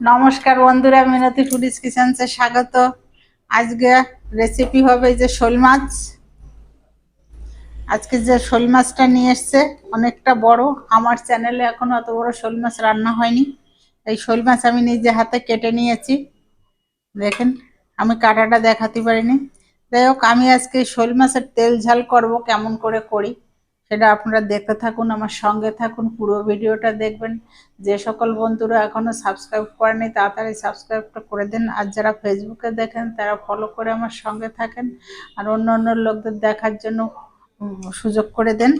নমস্কার বন্ধুরা, মিনতি ফুডিস কিচেন্সে স্বাগত। আজকে রেসিপি হবে যে শোল মাছ। আজকে যে শোল মাছটা নিয়ে এসছে, অনেকটা বড়। আমার চ্যানেলে এখনও অত বড় শোল মাছ রান্না হয়নি। এই শোল মাছ আমি নিজে হাতে কেটে নিয়েছি। দেখেন, আমি কাটাটা দেখাতে পারিনি। যাই হোক, আমি আজকে শোল মাছের তেল ঝাল করব, কেমন করে করি। সেটা আপনারা দেখতে থাকুন, আমার সঙ্গে থাকুন, পুরো ভিডিওটা দেখবেন। যে সকল বন্ধুরা এখনও সাবস্ক্রাইব করেনি, তাড়াতাড়ি সাবস্ক্রাইবটা করে দিন। আর যারা ফেসবুকে দেখেন, তারা ফলো করে আমার সঙ্গে থাকেন। আর অন্য অন্য লোকদের দেখার জন্য সুযোগ করে দেন।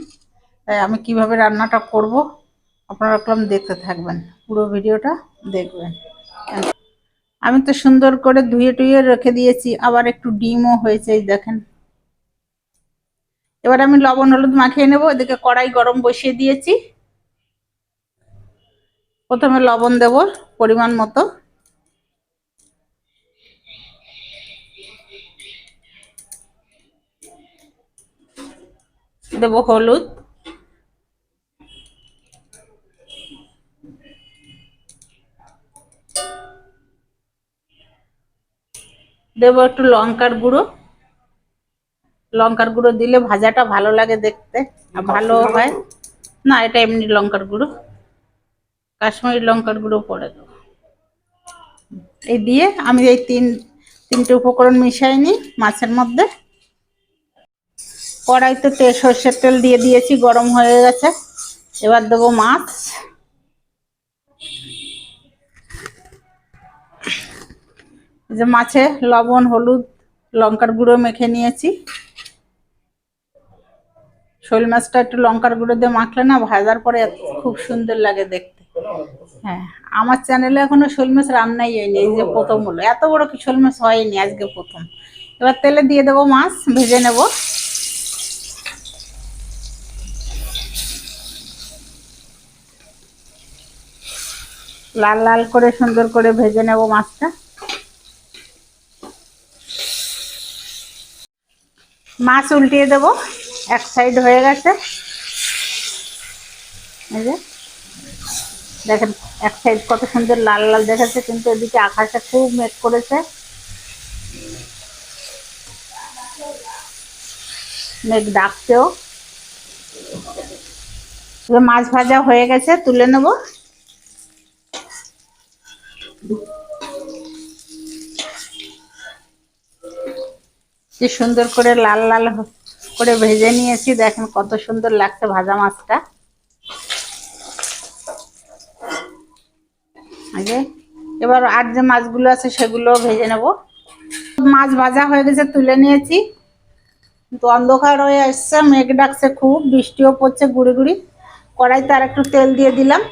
তাই আমি কীভাবে রান্নাটা করব, আপনারা কলম দেখতে থাকবেন। পুরো ভিডিওটা দেখবেন। আমি তো সুন্দর করে ধুয়ে টুয়ে রেখে দিয়েছি, আবার একটু ডিমও হয়েছে দেখেন। এবার আমি লবণ, হলুদ মাখিয়ে নেব। এদিকে কড়াই গরম বসিয়ে দিয়েছি। প্রথমে লবণ দেব পরিমাণ মতো। দেব হলুদ। দেব একটু লঙ্কার গুঁড়ো। লঙ্কার গুঁড়ো দিলে ভাজাটা ভালো লাগে দেখতে আর ভালো হয়। না এটা এমনি লঙ্কার গুঁড়ো। কাশ্মীরি লঙ্কার গুঁড়ো পরে দেবো। এই দিয়ে আমি এই তিন তিনটে উপকরণ মিশাই নিই মাছের মধ্যে। কড়াইতে তে সর্ষের তেল দিয়ে দিয়েছি গরম হয়ে গেছে। এবার দেবো মাছ। যে মাছে লবণ হলুদ লঙ্কার গুঁড়ো মেখে নিয়েছি। শোল মাছটা একটু লঙ্কার গুঁড়ো দিয়ে মাখলে না ভাজার পরে খুব সুন্দর লাগে দেখতে। হ্যাঁ আমার চ্যানেলে এখনও শোল মাছ রান্নাই হয়নি, এই যে প্রথম হলো। এত বড় কি শোল মাছ হয়নি আজকে প্রথম। এবার তেলে দিয়ে দেবো মাছ, ভেজে নেব। লাল লাল করে সুন্দর করে ভেজে নেব মাছটা। মাছ উল্টিয়ে দেব। এক সাইড হয়ে গেছে। এই যে। দেখেন, এক সাইড কত সুন্দর লাল লাল দেখাচ্ছে, কিন্তু এদিকে আকাশটা খুব মেঘ করেছে। মেঘ এবার মাছ ভাজা হয়ে গেছে, তুলে নেব। কি সুন্দর করে লাল লাল করে ভেজে নিয়েছি। দেখেন কত সুন্দর লাগছে ভাজা মাছটা। যে, এবার আর যে মাছগুলো আছে সেগুলো ভেজে নেব। মাছ ভাজা হয়ে গেছে তুলে নিয়েছি। কিন্তু অন্ধকার হয়ে আসছে মেঘ ডাকছে খুব বৃষ্টিও পড়ছে গুড়ি গুড়ি। কড়াইতে আর একটু তেল দিয়ে দিলাম।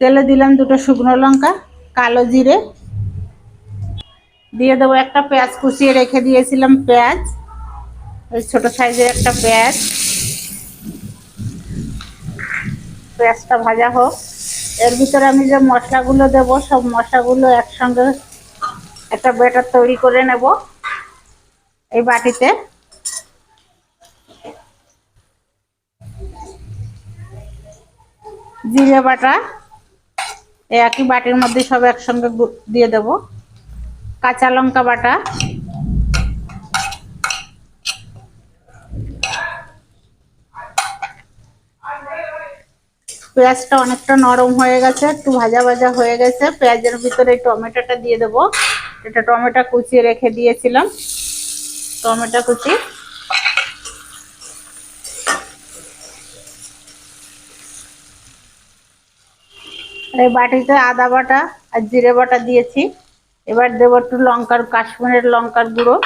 তেলে দিলাম দুটো শুকনো লঙ্কা কালো জিরে দিয়ে দেবো একটা পেঁয়াজ কুচিয়ে রেখে দিয়েছিলাম পেঁয়াজ। ওই ছোট সাইজের একটা পেঁয়াজ। পেঁয়াজটা ভাজা হোক। এর ভিতরে আমি যে মশলাগুলো দেব, সব মশলাগুলো একসঙ্গে একটা ব্যাটার তৈরি করে নেব এই বাটিতে। জিরে বাটা, এই একই বাটির মধ্যে সব একসঙ্গে দিয়ে দেব। কাঁচা লঙ্কা বাটা। পেঁয়াজটা অনেকটা নরম হয়ে গেছে, একটু ভাজা ভাজা হয়ে গেছে। পেঁয়াজের ভিতরে টমেটোটা দিয়ে দেবো। এটা টমেটো কুচিয়ে রেখে দিয়েছিলাম। টমেটো কুচি। এই বাটিতে আদা বাটা আর জিরে বাটা দিয়েছি। এবার দেবো একটু লঙ্কার, কাশ্মীরের লঙ্কার গুঁড়ো।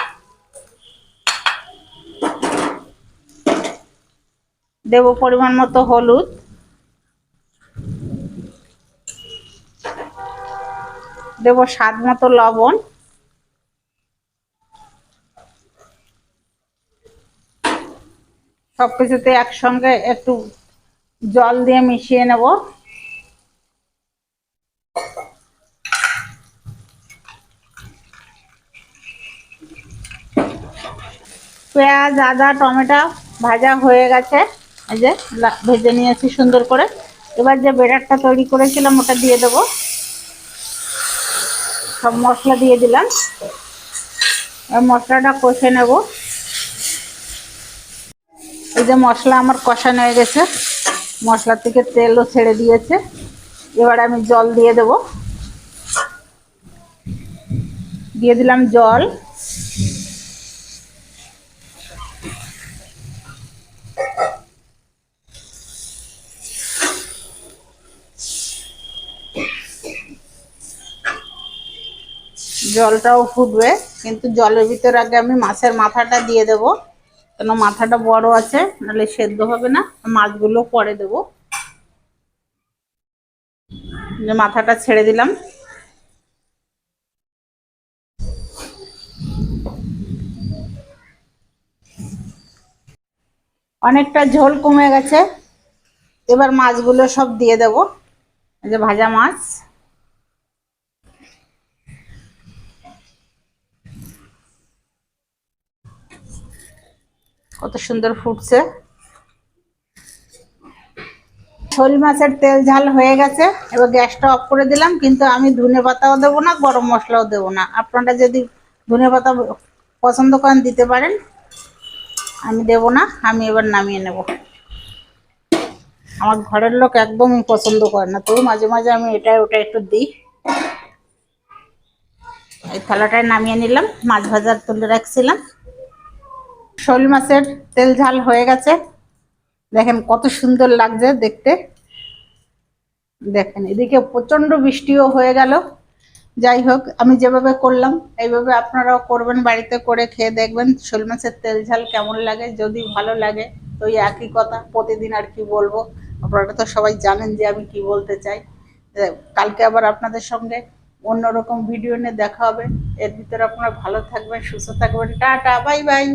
দেব পরিমাণ মতো হলুদ। দেব স্বাদ মতো লবণ। সব কিছুতে একসঙ্গে একটু জল দিয়ে মিশিয়ে নেব। পেঁয়াজ, আদা, টমেটো ভাজা হয়ে গেছে। এই যে ভেজে নিয়েছি সুন্দর করে। এবার যে বেটারটা তৈরি করেছিলাম, ওটা দিয়ে দেবো। সব মশলা দিয়ে দিলাম। মশলাটা কষে নেব। এই যে মশলা আমার কষানো হয়ে গেছে। মশলা থেকে তেলও ছেড়ে দিয়েছে। এবার আমি জল দিয়ে দেব। দিয়ে দিলাম জল। জলটাও ফুটবে, কিন্তু জলের ভিতর আগে আমি মাছের মাথাটা দিয়ে দেব। কেন মাথাটা বড় আছে, নাহলে সেদ্ধ হবে না, মাছগুলো পরে দেব। মাথাটা ছেড়ে দিলাম। অনেকটা ঝোল কমে গেছে, এবার মাছগুলো সব দিয়ে দেব যে ভাজা মাছ। কত সুন্দর ফুটছে। শোল মাছের তেল ঝাল হয়ে গেছে, এবার গ্যাসটা অফ করে দিলাম, কিন্তু আমি ধনে পাতাও দেবো না, গরম মশলাও দেবো না। আপনারা যদি ধনে পাতা পছন্দ করেন, দিতে পারেন। আমি দেব না, আমি এবার নামিয়ে নেব। আমার ঘরের লোক একদমই পছন্দ করে না তবু মাঝে মাঝে আমি এটা ওটা একটু দিই। এই থালাটায় নামিয়ে নিলাম, মাছ ভাজার তুলে রাখছিলাম। শোল মাছের তেল ঝাল হয়ে গেছে। দেখেন কত সুন্দর লাগছে দেখতে। দেখেন, এদিকে প্রচণ্ড বৃষ্টিও হয়ে গেল। যাই হোক, আমি যেভাবে করলাম, এইভাবে আপনারাও করবেন, বাড়িতে করে খেয়ে দেখবেন শোল মাছের তেল ঝাল কেমন লাগে, যদি ভালো লাগে, তো ওই একই কথা, প্রতিদিন আর কি বলব। আপনারা তো সবাই জানেন যে আমি কি বলতে চাই। কালকে আবার আপনাদের সঙ্গে অন্যরকম ভিডিও নিয়ে দেখা হবে। এর ভিতরে আপনারা ভালো থাকবেন, সুস্থ থাকবেন। Tata, bye bye.